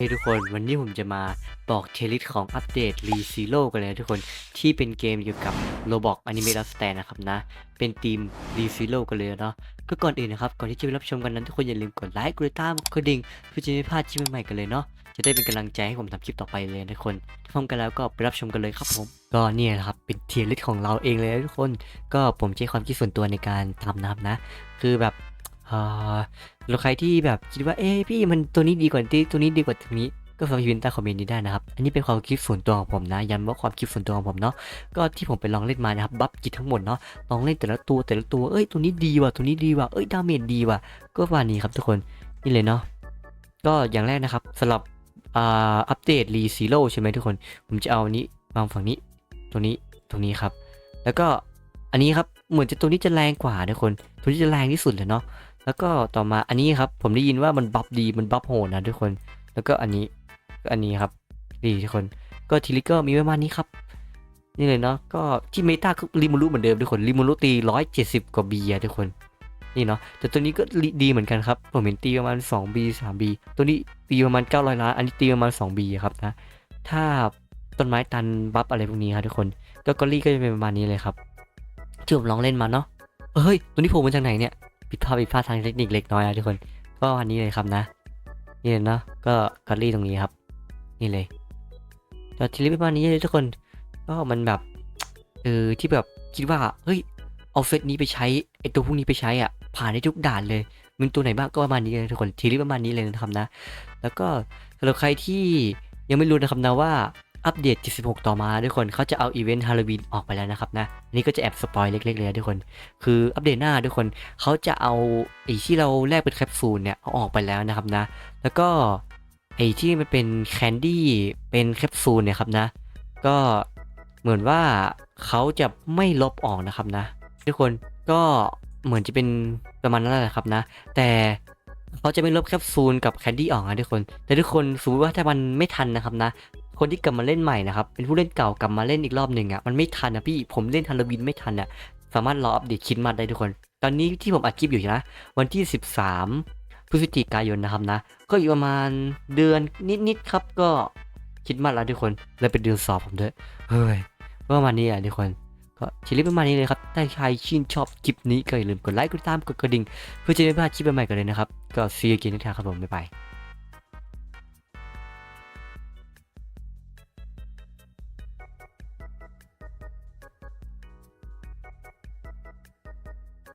เฮ้ยทุกคนวันนี้ผมจะมาบอกเทลิสของอัปเดต r e z e r o กันเลยทุกคนที่เป็นเกมเกี่ยวกับ Roblox Anime Last Stand นะครับนะ เป็นทีม r e z e r o กันเลยเนาะก็ก่อนอื่นนะครับ ก่อนที่จะไปรับชมกันนั้นทุกคนอย่าลืมกดไลค์กดติดตามกดดิ่งเพื่อจะไม่พลาดคลิปใหม่ๆกันเลยเนาะจะได้เป็นกำลังใจให้ผมทำคลิปต่อไปเลยนะทุกคนถ้าพร้อมกันแล้วก็ไปรับชมกันเลยครับผมก็เนี่ยนะครับเป็นเทียริสของเราเองเลยนะทุกคน ก็ผมใช้ความคิดส่วนตัวในการทำนะครับนะ คือแบบ แล้วใครที่แบบคิดว่าเอ้พี่มันตัวนี้ดีกว่าที่ตัวนี้ดีกว่าตัวนี้ก็สามารถพิมพ์ใต้คอมเมนต์นี้ได้นะครับ อันนี้เป็นความคิดส่วนตัวของผมนะ ย้ำว่าความคิดส่วนตัวของผมเนาะ ก็ที่ผมไปลองเล่นมานะครับ บัฟกิจทั้งหมดเนาะ ลองเล่นแต่ละตัวแต่ละตัว เอ้ย ตัวนี้ดีว่ะ ตัวนี้ดีว่ะ เอ้ย ดาเมจดีว่ะ ก็ประมานี้ครับทุกคน นี่เลยเนาะ ก็อย่างแรกนะครับสำหรับอ่าอัปเดตรีซีโร่ใช่ไหมทุกคน ผมจะเอาอันนี้วางฝั่งนี้ ตรงนี้ ตรงนี้ครับ แล้วก็อันนี้ครับ เหมือนจะตัวนี้จะแรงกว่าทุกคน ตัวนี้จะแรงที่สุดเลยเนาะ แล้วก็ต่อมาอันนี้ครับผมได้ยินว่ามันบัฟดีมันบัฟโหดนะทุกคน แล้วก็อันนี้อันนี้ครับดีทุกคนก็ทิลิเกอร์มีประมาณนี้ครับ นี่เลยเนาะก็ที่เมตาก็ริมูรุเหมือนเดิมทุกคนริมูรุตีร้อยเจ็ดสิบกว่าบีอะทุกคนนี่เนาะแต่ตัวนี้ก็ดีเหมือนกันครับผมเห็นตีประมาณ2 B 3 B ตัวนี้ตีประมาณ900ล้านอันนี้ตีประมาณ2 B ครับนะถ้าต้นไม้ตันบัฟอะไรพวกนี้ครับทุกคนก็กอรี่ก็จะเป็นประมาณนี้เลยครับที่ผมลองเล่นมาเนาะเฮ้ยตัวนี้โผล่มาจากไหนเนี่ย ผิดพลาดผิดพลาดทางเทคนิคเล็กน้อยนะทุกคน ก็อันนี้เลยครับนะ นี่เลยเนาะก็กัลลี่ตรงนี้ครับ นี่เลยแต่ทีนี้ประมาณนี้เลยทุกคน ก็มันแบบเออที่แบบคิดว่าเฮ้ยเอาเซตนี้ไปใช้ไอตัวพวกนี้ไปใช้อะผ่านได้ทุกด่านเลยมันตัวไหนบ้างก็ประมาณนี้เลยทุกคนทีนี้ประมาณนี้เลยนะครับนะ แล้วก็สำหรับใครที่ยังไม่รู้นะครับนะว่า อัปเดต 76 ต่อมาทุกคนเขาจะเอาอีเวนต์ฮาโลวีนออกไปแล้วนะครับนะนนี้ก็จะแอบสปอยเล็กๆเลยทุกคน คืออัปเดตหน้าทุกคนเขาจะเอาไอ้ที่เราแลกเป็นแคปซูลเนี่ยเอาออกไปแล้วนะครับนะ แล้วก็ไอ้ที่มันเป็นแคนดี้เป็นแคปซูลเนี่ยครับนะ ก็เหมือนว่าเขาจะไม่ลบออกนะครับนะ ทุกคนก็เหมือนจะเป็นประมาณนั้นแหละครับนะ แต่เขาจะไม่ลบแคปซูลกับแคนดี้ออกนะทุกคน แต่ทุกคนสมมติว่าถ้ามันไม่ทันนะครับนะ คนที่กลับมาเล่นใหม่นะครับ เป็นผู้เล่นเก่ากลับมาเล่นอีกรอบหนึ่งอะมันไม่ทันนะพี่ผมเล่นฮาโลวีนไม่ทันอะสามารถรออัปเดตคิดมาได้ทุกคน ตอนนี้ที่ผมอัดคลิปอยู่นะ วันที่ 13พฤศจิกายนนะครับนะ ก็อีกประมาณเดือนนิดๆครับก็คิดมาแล้วทุกคนแล้วเป็นเดือนสอบผมด้วยเฮ้ยประมาณนี้อะทุกคนก็ชิลิปประมาณนี้เลยครับ ถ้าใครชื่นชอบคลิปนี้ก็อย่าลืมกดไลค์ กดติดตาม กดกระดิ่ง เพื่อจะไม่พลาดคลิปใหม่ๆกันเลยนะครับ ก็ see you again นะครับผม บ๊ายบาย